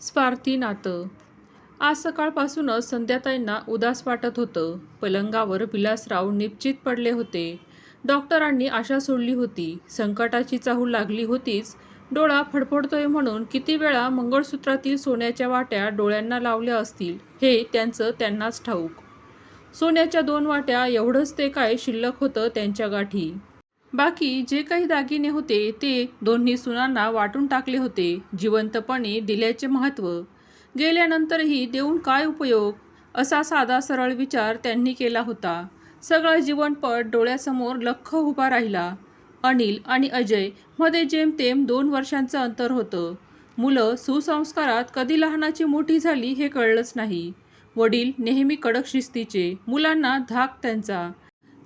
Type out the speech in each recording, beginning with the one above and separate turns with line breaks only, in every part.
स्वार्थी नातं. आज सकाळपासूनच संध्याताईंना उदास वाटत होतं. पलंगावर विलासराव निश्चित पडले होते. डॉक्टरांनी आशा सोडली होती. संकटाची चाहूल लागली होतीच. डोळा फडफडतोय म्हणून किती वेळा मंगळसूत्रातील सोन्याच्या वाट्या डोळ्यांना लावल्या असतील हे त्यांचं त्यांनाच ठाऊक. सोन्याच्या दोन वाट्या एवढंच ते काय शिल्लक होतं त्यांच्या गाठी. बाकी जे काही दागिने होते ते दोन्ही सुनांना वाटून टाकले होते जिवंतपणे दिल्याचे महत्त्व. गेल्यानंतरही देऊन काय उपयोग? असा साधा सरळ विचार त्यांनी केला होता. सगळा जीवनपट डोळ्यासमोर लख्ख उभा राहिला. अनिल आणि अजयमध्ये जेमतेम दोन वर्षांचं अंतर होतं. मुलं सुसंस्कारात कधी लहानाची मोठी झाली हे कळलंच नाही. वडील नेहमी कडक शिस्तीचे मुलांना धाक त्यांचा.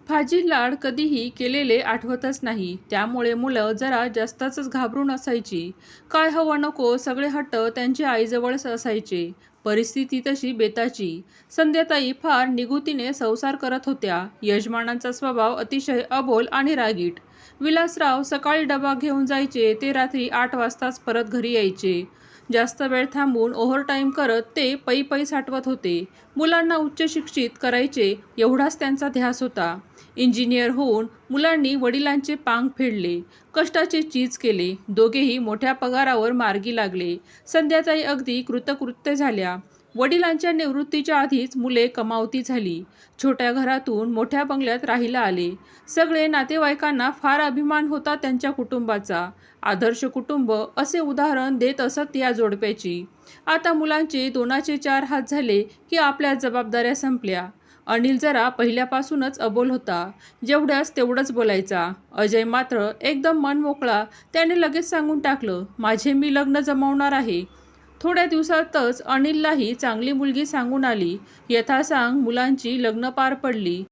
भाजी लाड कधीही केलेले आठवतच नाही. त्यामुळे मुलं जरा जास्तच घाबरून असायची काय हवं नको सगळे हट्ट त्यांच्या आईजवळच असायचे. परिस्थिती तशी बेताची. संध्याताई फार निगुतीने संसार करत होत्या. यजमानांचा स्वभाव अतिशय अबोल आणि रागीट. विलासराव सकाळी डबा घेऊन जायचे ते रात्री आठ वाजताच परत घरी यायचे. जास्त वेळ थांबून ओव्हरटाईम करत ते पै पै साठवत होते. मुलांना उच्च शिक्षित करायचे एवढाच त्यांचा ध्यास होता. इंजिनियर होऊन मुलांनी वडिलांचे पांग फेडले कष्टाचे चीज केले दोघेही मोठ्या पगारावर मार्गी लागले. संध्याताई अगदी कृतकृत्य झाल्या. वडिलांच्या निवृत्तीच्या आधीच मुले कमावती झाली. छोट्या घरातून मोठ्या बंगल्यात राहायला आले. सगळे नातेवाईकांना फार अभिमान होता त्यांच्या कुटुंबाचा. आदर्श कुटुंब असे उदाहरण देत असत या जोडप्याची. आता मुलांचे दोनाचे चार हात झाले की आपल्या जबाबदाऱ्या संपल्या. अनिल जरा पहिल्यापासूनच अबोल होता. जेवढ्यास तेवढंच बोलायचा. अजय मात्र एकदम मन मोकळा त्याने लगेच सांगून टाकलं माझे मी लग्न जमवणार आहे. थोड्या दिवसातच अनिललाही चांगली मुलगी सांगून आली. यथासांग मुलांची लग्न पार पडली.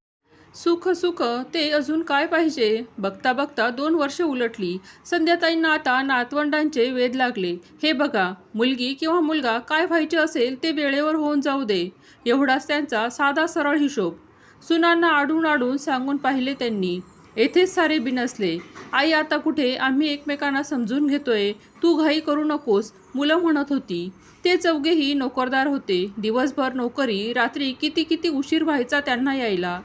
सुख सुख ते अजून काय पाहिजे? बघता बघता दोन वर्ष उलटली. संध्याताईंना आता नातवंडांचे वेध लागले. हे बघा मुलगी किंवा मुलगा काय व्हायचे असेल ते वेळेवर होऊन जाऊ दे. एवढाच त्यांचा साधा सरळ हिशोब. सुनांना आडून आडून सांगून पाहिले त्यांनी. येथेच सारे बिनसले आई आता कुठे? आम्ही एकमेकांना समजून घेतोय. तू घाई करू नकोस मुलं म्हणत होती. ते चौघेही नोकरदार होते. दिवसभर नोकरी रात्री किती किती उशीर व्हायचा त्यांना यायला.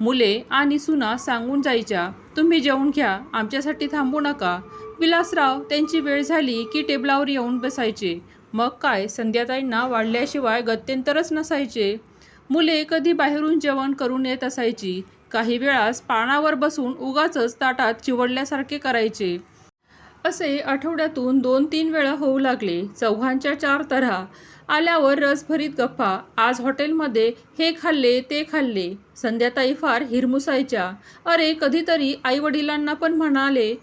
मुले आणि सुना सांगून जायच्या तुम्ही जेवून घ्या आमच्यासाठी थांबू नका. विलासराव त्यांची वेळ झाली की टेबलावर येऊन बसायचे. मग काय? संध्याताईंना वाढल्याशिवाय गत्यंतरच नसायचे. मुले कधी बाहेरून जेवण करून येत असायची. काही वेळास पानावर बसून उगाचच ताटात चिवडल्यासारखे करायचे. असे आठवड्यातून दोन तीन वेळा होऊ लागले. चौघांच्या चार तऱ्हा. आल्यावर रसभरीत गप्पा. आज हॉटेलमध्ये हे खाल्ले ते खाल्ले. संध्याताई फार हिरमुसायच्या. अरे कधीतरी आईवडिलांना पण म्हणाले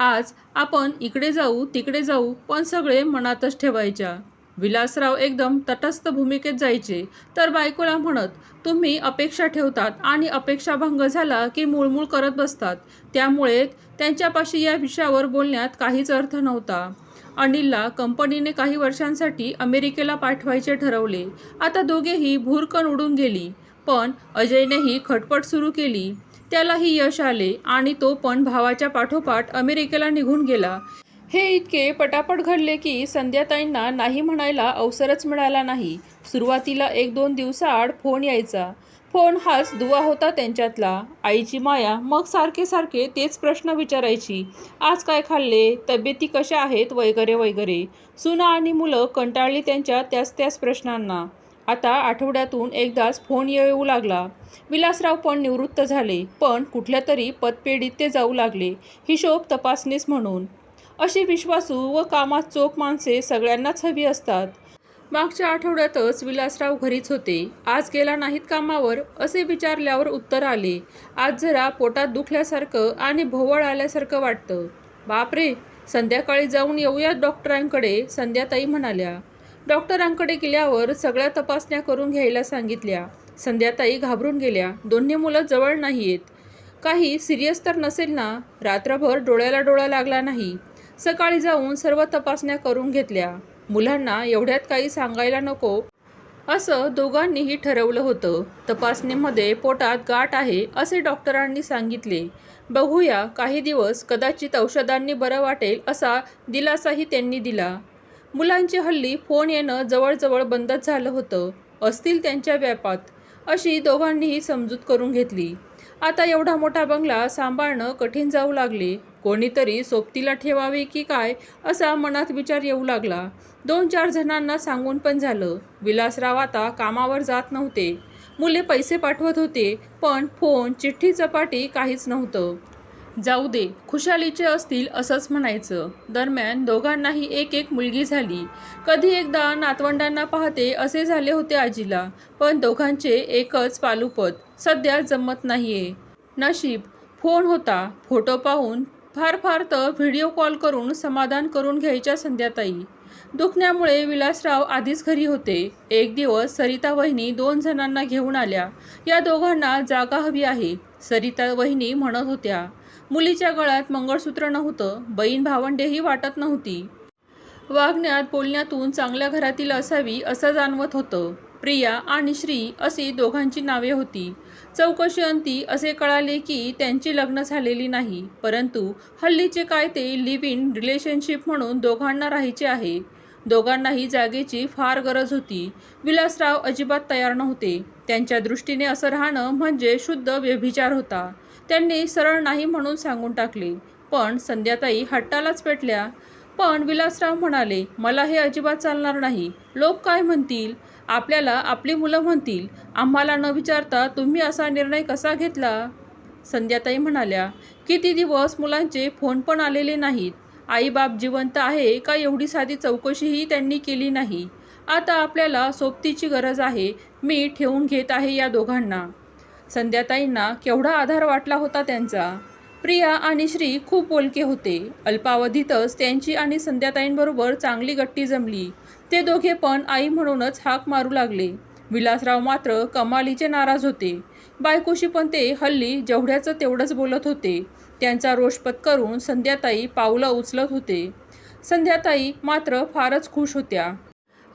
आज आपण इकडे जाऊ तिकडे जाऊ पण सगळे मनातच ठेवायच्या. विलासराव एकदम तटस्थ भूमिकेत जायचे. तर बायकोला म्हणत तुम्ही अपेक्षा ठेवतात आणि अपेक्षाभंग झाला की मूळमूळ करत बसतात. त्यामुळे त्यांच्यापाशी या विषयावर बोलण्यात काहीच अर्थ नव्हता. अनिलला कंपनीने काही वर्षांसाठी अमेरिकेला पाठवायचे ठरवले. आता दोघेही भूरकन उडून गेली. पण अजयनेही खटपट सुरू केली. त्यालाही यश आले आणि तो पण भावाच्या पाठोपाठ अमेरिकेला निघून गेला. हे इतके पटापट घडले की संध्याताईंना नाही म्हणायला अवसरच मिळाला नाही. सुरुवातीला एक दोन दिवसाआड फोन यायचा. फोन हाच दुवा होता त्यांच्यातला. आईची माया मग सारखे सारखे तेच प्रश्न विचारायची. आज काय खाल्ले? तब्येती कशा आहेत? वगैरे वगैरे. सुना आणि मुलं कंटाळली त्यांच्या त्याच त्याच प्रश्नांना. आता आठवड्यातून एकदाच फोन येऊ लागला. विलासराव पण निवृत्त झाले. पण कुठल्या तरी पतपेढीत ते जाऊ लागले. हिशोब तपासणीस म्हणून. अशी विश्वासू व कामात चोख माणसे सगळ्यांनाच हवी असतात. मागच्या आठवड्यातच विलासराव घरीच होते. आज गेला नाहीत कामावर असे विचारल्यावर उत्तर आले. आज जरा पोटात दुखल्यासारखं आणि भोवळ आल्यासारखं वाटतं. बापरे! संध्याकाळी जाऊन येऊयात डॉक्टरांकडे संध्याताई म्हणाल्या. डॉक्टरांकडे गेल्यावर सगळ्या तपासण्या करून घ्यायला सांगितल्या. संध्याताई घाबरून गेल्या. दोन्ही मुलं जवळ नाही आहेत काही सिरियस तर नसेल ना? रात्रभर डोळ्याला डोळा लागला नाही. सकाळी जाऊन सर्व तपासण्या करून घेतल्या. मुलांना एवढ्यात काही सांगायला नको. असं दोघांनीही ठरवलं होतं. तपासणीमध्ये पोटात गाठ आहे असे डॉक्टरांनी सांगितले. बघूया काही दिवस कदाचित औषधांनी बरं वाटेल असा दिलासाही त्यांनी दिला. मुलांची हल्ली फोन येणं जवळजवळ बंदच झालं होतं. असतील त्यांच्या व्यापात. अशी दोघांनीही समजूत करून घेतली. आता एवढा मोठा बंगला सांभाळणं कठीण जाऊ लागले. कोणीतरी सोबतीला ठेवावे की काय असा मनात विचार येऊ लागला. दोन चार जणांना सांगून पण झालं. विलासराव आता कामावर जात नव्हते. मुले पैसे पाठवत होते पण फोन चिठ्ठी चपाटी काहीच नव्हतं. जाऊ दे खुशालीचे असतील असंच म्हणायचं. दरम्यान दोघांनाही एक एक मुलगी झाली. कधी एकदा नातवंडांना पाहते असे झाले होते आजीला पण दोघांचे एकच पालुपत सध्या जमत नाहीये. नशीब फोन होता फोटो पाहून फार फार तर व्हिडिओ कॉल करून समाधान करून घ्यायच्या संध्याताई. दुखण्यामुळे विलासराव आधीच घरी होते. एक दिवस सरिता वहिनी दोन जणांना घेऊन आल्या. या दोघांना जागा हवी आहे सरिता वहिनी म्हणत होत्या. मुलीच्या गळ्यात मंगळसूत्र नव्हतं बहीण भावंडेही वाटत नव्हती. वागण्यात बोलण्यातून चांगल्या घरातील असावी असं जाणवत होतं. प्रिया आणि श्री अशी दोघांची नावे होती. चौकशी अंती असे कळाले की त्यांची लग्न झालेली नाही परंतु हल्लीचे काय ते लिव्ह इन रिलेशनशिप म्हणून दोघांना राहायचे आहे. दोघांनाही जागेची फार गरज होती. विलासराव अजिबात तयार नव्हते. त्यांच्या दृष्टीने असं राहणं म्हणजे शुद्ध व्यभिचार होता. त्यांनी सरळ नाही म्हणून सांगून टाकले पण संध्याताई हट्टालाच पेटल्या. पण विलासराव म्हणाले मला हे अजिबात चालणार नाही. लोक काय म्हणतील? आपल्याला आपली मुलं म्हणतील आम्हाला न विचारता तुम्ही असा निर्णय कसा घेतला? संध्याताई म्हणाल्या किती दिवस मुलांचे फोन पण आलेले नाहीत. आईबाप जिवंत आहे का एवढी साधी चौकशीही त्यांनी केली नाही? आता आपल्याला सोबतीची गरज आहे. मी ठेवून घेत आहे या दोघांना. संध्याताईंना केवढा आधार वाटला होता त्यांचा. प्रिया आणि श्री खूप बोलके होते. अल्पावधीतच त्यांची आणि संध्याताईंबरोबर चांगली गट्टी जमली. ते दोघे पण आई म्हणूनच हाक मारू लागले. विलासराव मात्र कमालीचे नाराज होते. बायकोशी पण ते हल्ली जेवढ्याचं तेवढंच बोलत होते. त्यांचा रोष पत्करून संध्याताई पावलं उचलत होते. संध्याताई मात्र फारच खुश होत्या.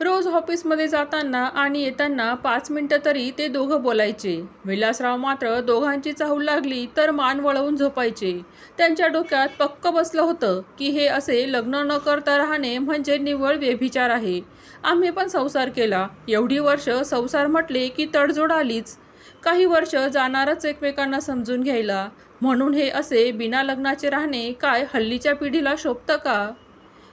रोज ऑफिसमध्ये जाताना आणि येताना पाच मिनटं तरी ते दोघं बोलायचे. विलासराव मात्र दोघांची चाहूल लागली तर मान वळवून झोपायचे. त्यांच्या डोक्यात पक्क बसलं होतं की हे असे लग्न न करता राहणे म्हणजे निव्वळ व्यभिचार आहे. आम्ही पण संसार केला. एवढी वर्ष संसार म्हटले की तडजोड आलीच. काही वर्ष जाणारच एकमेकांना समजून घ्यायला. म्हणून हे असे बिना लग्नाचे राहणे काय हल्लीच्या पिढीला शोभतं का?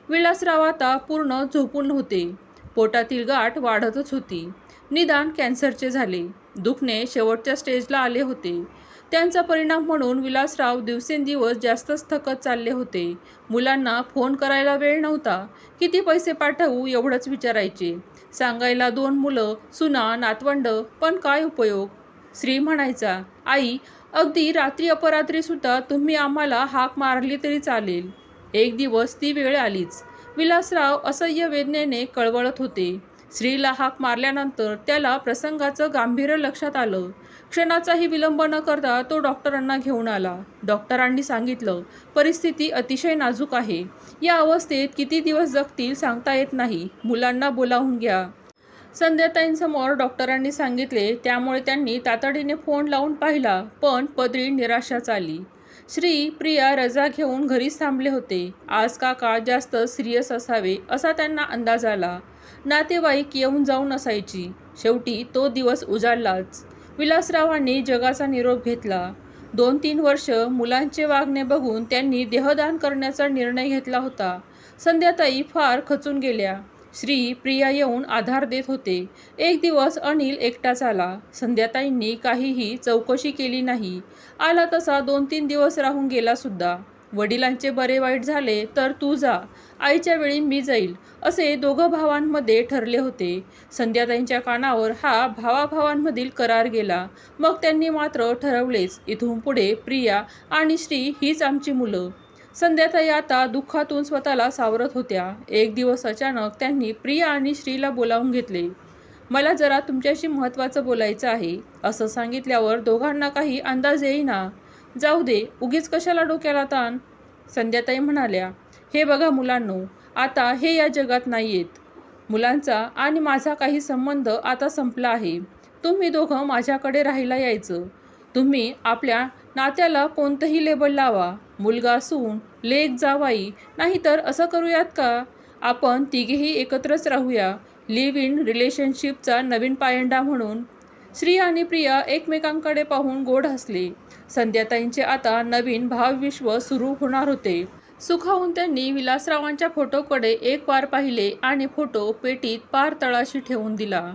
विलासराव आता पूर्ण झोपून होते. पोटातील गाठ वाढतच होती. निदान कॅन्सरचे झाले. दुखणे शेवटच्या स्टेजला आले होते. त्यांचा परिणाम म्हणून विलासराव दिवसेंदिवस जास्तच थकत चालले होते. मुलांना फोन करायला वेळ नव्हता. किती पैसे पाठवू एवढंच विचारायचे. सांगायला दोन मुलं सुना नातवंड पण काय उपयोग? श्री म्हणायचा आई अगदी रात्री अपरात्रीसुद्धा तुम्ही आम्हाला हाक मारली तरी चालेल. एक दिवस ती वेळ आलीच. विलासराव असह्य वेदनेने कळवळत होते. स्त्रीला हाक मारल्यानंतर त्याला प्रसंगाचं गांभीर्य लक्षात आलं. क्षणाचाही विलंब न करता तो डॉक्टरांना घेऊन आला. डॉक्टरांनी सांगितलं परिस्थिती अतिशय नाजूक आहे. या अवस्थेत किती दिवस जगतील सांगता येत नाही. मुलांना बोलावून घ्या. संध्याताईंसमोर डॉक्टरांनी सांगितले त्यामुळे त्यांनी तातडीने फोन लावून पाहिला पण पदरी निराशाच आली. श्री प्रिया रजा घेऊन घरीच थांबले होते. आज काका जास्त सिरियस असावे असा त्यांना अंदाज आला. नातेवाईक येऊन जाऊन असायची शेवटी तो दिवस उजाडलाच. विलासरावांनी जगाचा निरोप घेतला. दोन तीन वर्ष मुलांचे वागणे बघून त्यांनी देहदान करण्याचा निर्णय घेतला होता. संध्याताई फार खचून गेल्या. श्री प्रिया येऊन आधार देत होते. एक दिवस अनिल एकटाच आला. संध्याताईंनी काहीही चौकशी केली नाही. आला तसा दोन तीन दिवस राहून गेला सुद्धा. वडिलांचे बरे वाईट झाले तर तू जा. आईच्या वेळी मी जाईल असे दोघं भावांमध्ये ठरले होते. संध्याताईंच्या कानावर हा भावाभावांमधील करार गेला. मग त्यांनी मात्र ठरवलेच इथून पुढे प्रिया आणि श्री हीच आमची मुलं. संध्याताई आता दुःखातून स्वतःला सावरत होत्या. एक दिवस अचानक त्यांनी प्रिया आणि श्रीला बोलावून घेतले. मला जरा तुमच्याशी महत्त्वाचं बोलायचं आहे. असं सांगितल्यावर दोघांना काही अंदाज येईना. जाऊ दे उगीच कशाला डोक्याला ताण? संध्याताई म्हणाल्या. हे बघा मुलांनो आता हे या जगात नाही आहेत मुलांचा आणि माझा काही संबंध आता संपला आहे. तुम्ही दोघं माझ्याकडे राहायला यायचं. तुम्ही आपल्या नात्याला कोणतंही लेबल लावा. मुलगा सून लेख जावाई. नाहीतर असं करूयात का? आपण तिघेही एकत्रच राहूया. लिव्ह इन रिलेशनशिपचा नवीन पायंडा म्हणून. श्री आणि प्रिया एकमेकांकडे पाहून गोड हसले. संध्याताईंचे आता नवीन भावविश्व सुरू होणार होते. सुखावून त्यांनी विलासरावांच्या फोटोकडे एक वार पाहिले आणि फोटो पेटीत पार तळाशी ठेवून दिला.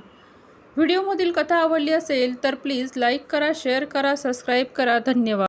व्हिडिओमधील कथा आवडली असेल तर प्लीज लाईक करा शेअर करा सबस्क्राईब करा. धन्यवाद.